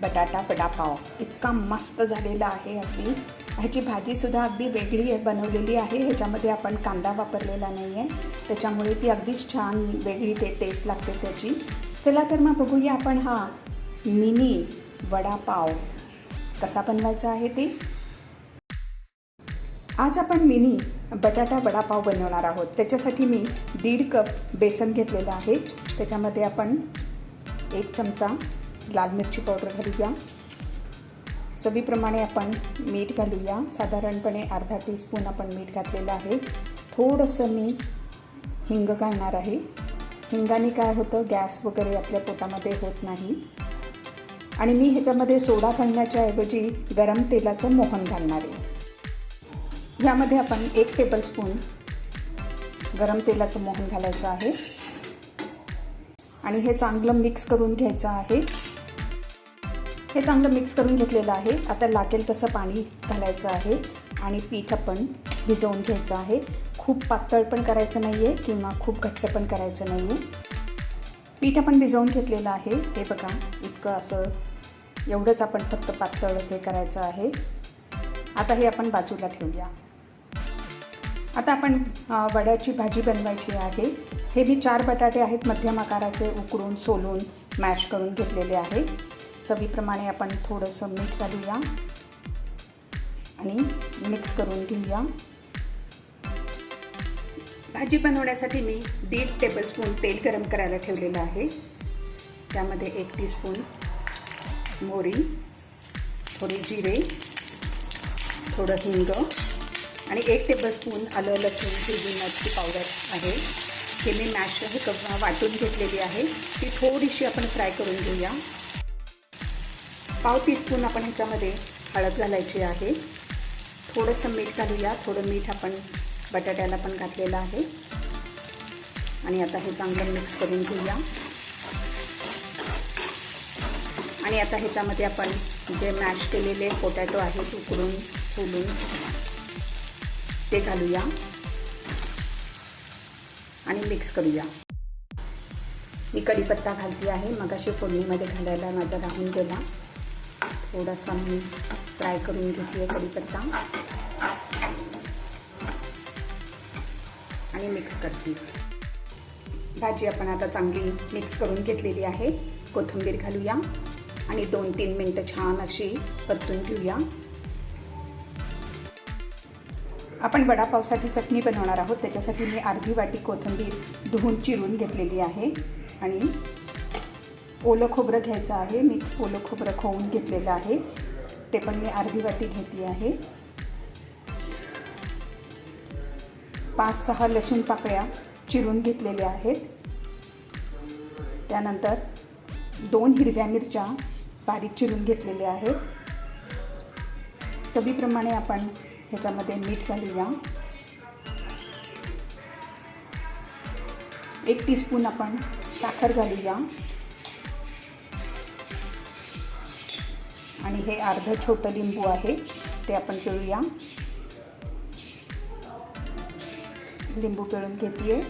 बटाटा वडापाव. इतका मस्त झालेला आहे अगदी. ह्याची भाजीसुद्धा अगदी वेगळी आहे बनवलेली आहे. ह्याच्यामध्ये आपण कांदा वापरलेला नाही आहे त्याच्यामुळे ती अगदीच छान वेगळी ते टेस्ट लागते त्याची. चला तर मग बघूया आपण हा मिनी वडापाव कसा बनवायचा आहे ते. आज आपण मिनी बटाटा वडापाव बनवणार आहोत. त्याच्यासाठी मी दीड कप बेसन घेतलेलं आहे. त्याच्यामध्ये आपण एक चमचा लाल मिरची पावडर घालूया. चवीप्रमाणे आपण मीठ घालूया. साधारणपणे अर्धा टीस्पून आपण मीठ घातलेलं आहे. थोडंसं मी हिंग घालणार आहे. हिंगाने काय होतं? गॅस वगैरे आपल्या पोटामध्ये होत नाही. आणि मी ह्याच्यामध्ये सोडा घालण्याच्या ऐवजी गरम तेलाचं मोहन घालणार आहे. ह्यामध्ये आपण एक टेबलस्पून गरम तेलाचं मोहन घालायचं आहे. आणि हे चांगलं मिक्स करून घ्यायचं आहे. हे चांगलं मिक्स करून घेतलेलं आहे. आता लागेल तसं पाणी घालायचं आहे आणि पीठ आपण भिजवून घ्यायचं आहे. खूप पातळ पण करायचं नाही आहे किंवा खूप घट्ट पण करायचं नाही आहे पीठ आपण भिजवून घेतलेलं आहे. हे बघा इतकं असं एवढंच आपण फक्त पातळ हे करायचं आहे. आता हे आपण बाजूला ठेवूया. आता आपण वड्याची भाजी बनवायची आहे. हे मी चार बटाटे आहेत मध्यम आकाराचे उकडून सोलून मॅश करून घेतलेले आहे. चवीप्रमाणे आपण थोडंसं मीठ घालूया आणि मिक्स करून घेऊया. भाजी बनवण्यासाठी मी दीड टेबलस्पून तेल गरम करायला ठेवलेलं आहे. त्यामध्ये एक टीस्पून मोरी थोडी जिरे थोडं हिंग आणि एक टेबलस्पून आलं लसूण हिरवी पावडर आहे. हे मी मॅश हे वाटून घेतलेली आहे. ती थोडीशी आपण फ्राय करून घेऊया. पाव टीस्पून आपण ह्याच्यामध्ये हळद घालायची आहे. थोडंसं मीठ घालूया. थोडं मीठ आपण बटाट्याला पण घातलेलं आहे. आणि आता हे चांगलं मिक्स करून घेऊया. आणि आता ह्याच्यामध्ये आपण जे मॅश केलेले पोटॅटो आहेत उकडून सोलून ते घालूया. आणि मिक्स करूया. मी कढीपत्ता घालते आहे. मग अशी फोडणीमध्ये घालायला माझा राहून गेला. थोडासा मी फ्राय करून घेतली आहे कढीपत्ता. आणि मिक्स करते. भाजी आपण आता चांगली मिक्स करून घेतलेली आहे. कोथिंबीर घालूया. आणि दोन तीन मिनटं छान अशी परतून घेऊया. आपण वडापावसाठी चटणी बनवणार आहोत. त्याच्यासाठी मी अर्धी वाटी कोथिंबीर धुवून चिरून घेतलेली आहे. आणि ओलं खोबरं घ्यायचं आहे. मी ओलं खोबरं खोवून घेतलेलं आहे. ते पण मी अर्धी वाटी घेतली आहे. पाच सहा लसूण पाकळ्या चिरून घेतलेल्या आहेत. त्यानंतर दोन हिरव्या मिरच्या बारीक चिरून घेतलेल्या आहेत. चवीप्रमाणे आपण ह्याच्यामध्ये मीठ घालूया. एक टीस्पून आपण साखर घालूया. आणि हे अर्धं छोटं लिंबू आहे ते आपण पिळूया. लिंबू पिळून घेते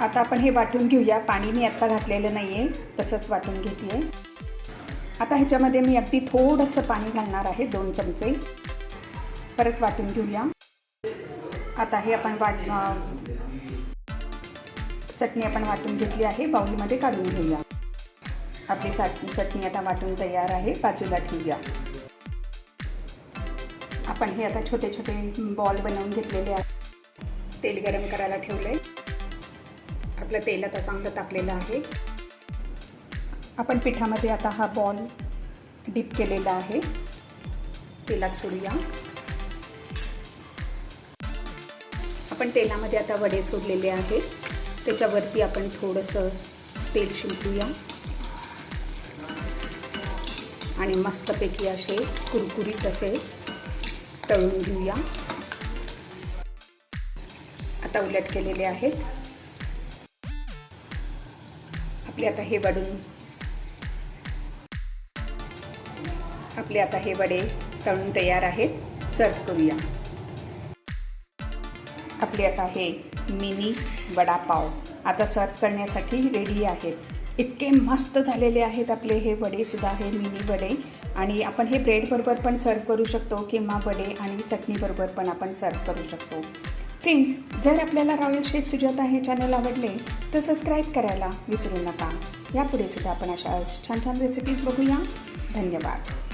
आता आपण हे वाटून घेऊया. पाणी मी आत्ता घातलेलं नाही आहे तसंच वाटून घेते आता ह्याच्यामध्ये मी अगदी थोडंसं पाणी घालणार आहे दोन चमचे. परत वाटून घेऊया. आता हे आपण वाट चटणी आपण वाटून घेतली आहे बाऊलमध्ये काढून घेऊया. आपली चाट चटणी आता वाटून तयार आहे बाजूला ठेवूया. आपण हे आता छोटे छोटे बॉल बनवून घेतलेले आहे तेल गरम करायला ठेवले आपलं तेल आता चांगलं तापलेलं आहे. आपण पिठामध्ये आता हा बॉल डिप केलेला आहे. तेलात सोडूया. आपण तेलामध्ये आता वडे सोडलेले आहेत. त्याच्यावरती आपण थोडंसं तेल शिंपूया. आणि मस्तपैकी असे कुरकुरीत असे तळून घेऊया. आता उलट केलेले आहेत. आपले आता हे वडून आपले आता हे वडे तळून तयार आहेत. सर्व करूया. आपले आता हे मिनी वडापाव. आता सर्व करण्यासाठी रेडी आहेत. इतके मस्त झालेले आहेत आपले हे वडे सुद्धा हे मिनी वडे. आणि आपण हे ब्रेडबरोबर पण सर्व करू शकतो किंवा वडे आणि चटणीबरोबर पण आपण सर्व करू शकतो. फ्रेंड्स जर आपल्याला रॉयल शेफ सुजाता हे चॅनल आवडले तर सबस्क्राईब करायला विसरू नका. यापुढे सुद्धा आपण अशा छान छान रेसिपीज बघूया. धन्यवाद.